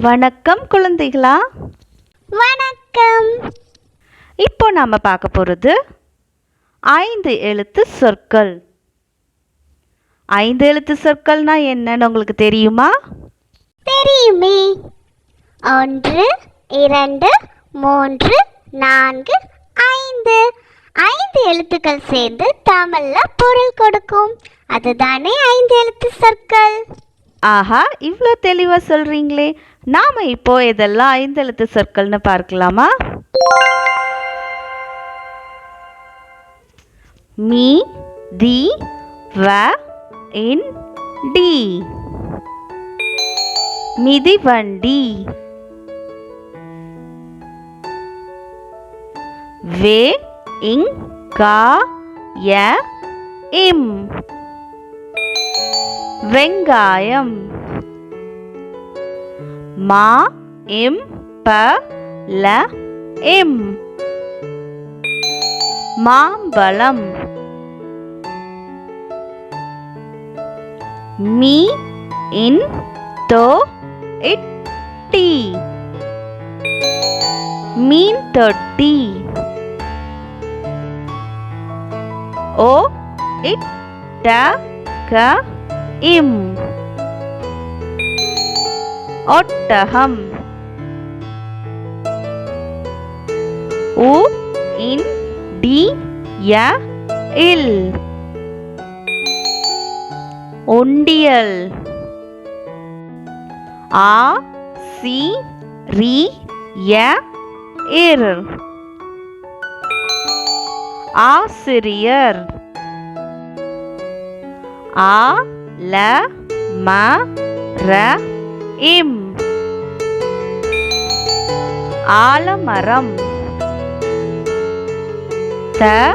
வணக்கம் குழந்தைகளா. வணக்கம். இப்போ நாம் பார்க்க போகிறது ஐந்து எழுத்து சொற்கள். ஐந்து எழுத்து சொற்கள்னா என்னன்னு உங்களுக்கு தெரியுமா? தெரியுமே. ஒன்று இரண்டு மூன்று நான்கு ஐந்து. ஐந்து எழுத்துக்கள் சேர்ந்து தமிழ்ல பொருள் கொடுக்கும். அதுதானே ஐந்து எழுத்து சொற்கள். ஆஹா இவ்வளோ தெளிவாக சொல்கிறீங்களே நாம் இப்போ இதெல்லாம் ஐந்தெழுத்து சொற்கள்னு பார்க்கலாமா? மீ தி வ இன் டி. மிதிவண்டி வே இங் கா ய இம். வெங்காயம். மா இம் ப ல இம். மாம்பழம். Me in though it D. மீன் தொட்டி. ஓ இட் ட க இம். ஒட்டகம். உ இன் டி ய இல். ஒண்டியல். ஆ சி ரி ய இர். ஆசிரியர். ஆ ல ம ர இம். ஆலமரம். த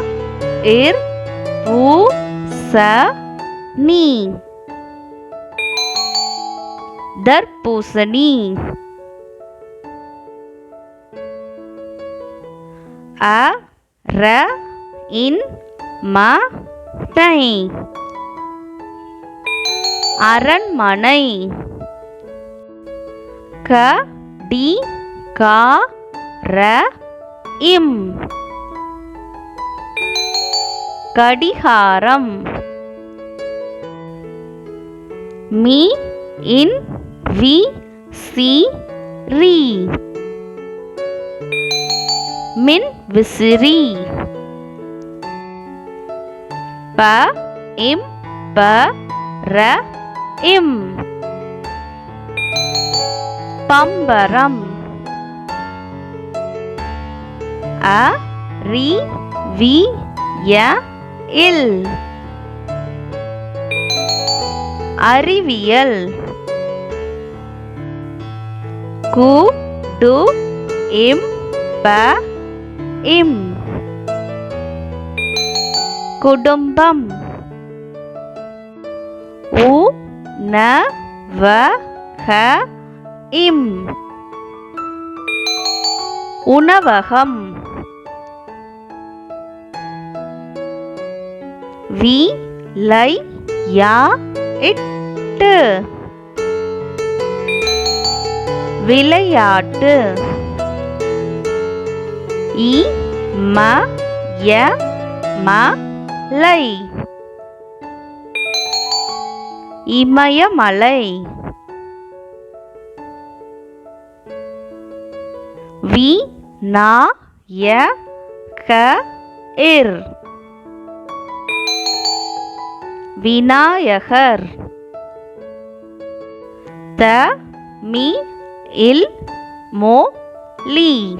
இர் உ ச நீ. தர்பூசணி. அ ர இன் ம தை. அரண்மனை. க டி கா ர இம். கடிகாரம். மீ இன் வி சி ரி. மின் விசிறி. ப இம் ப ர இம். பம்பரம். அ ரி வி ய இல். அறிவியல். கு டு இம் ப இம். குடும்பம். உ ந வ ஹ இம். உணவகம். வி லை யா இட்டு. விளையாட்டு. இ ம ய ம லை. இமயமலை. வி நா ய க இர். விநாயகர். த மி இல் மோ லி.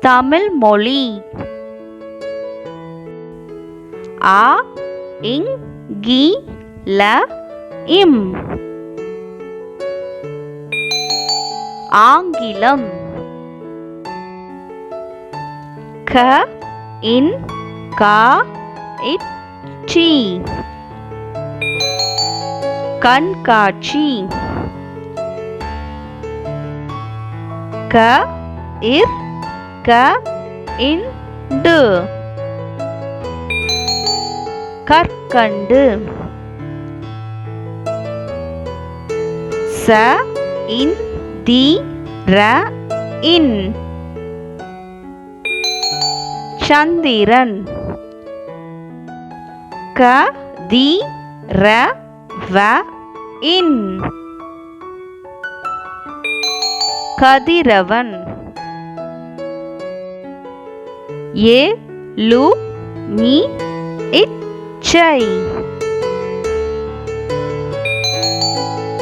தமிழ் மொழி. ஆ இங் கி ல இம். ஆங்கிலம். க இன் கா இட் சி. கண்காட்சி. க இர் க இன் டு. கற்கண்டு. ச இன் தி ர இன். சந்திரன். க தி ர வ இன். கதிரவன். ஏ லு மி இட். எலுமிச்சை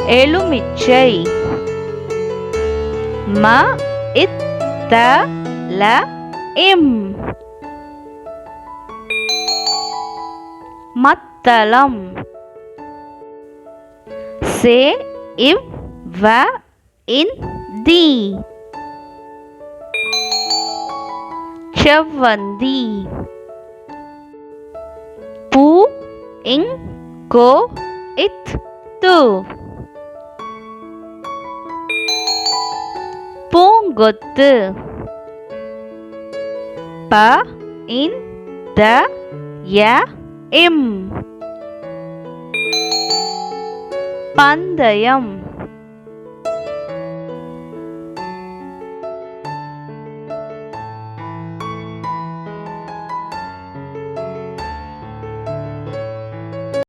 எலுமிச்சை ம இத்த ல இம். மத்தளம். சே இவ் வ இன் தி. செவ்வந்தி. இங் கோ இத் து பூங்கொத்து. ப இன் த ய இம். பந்தயம்.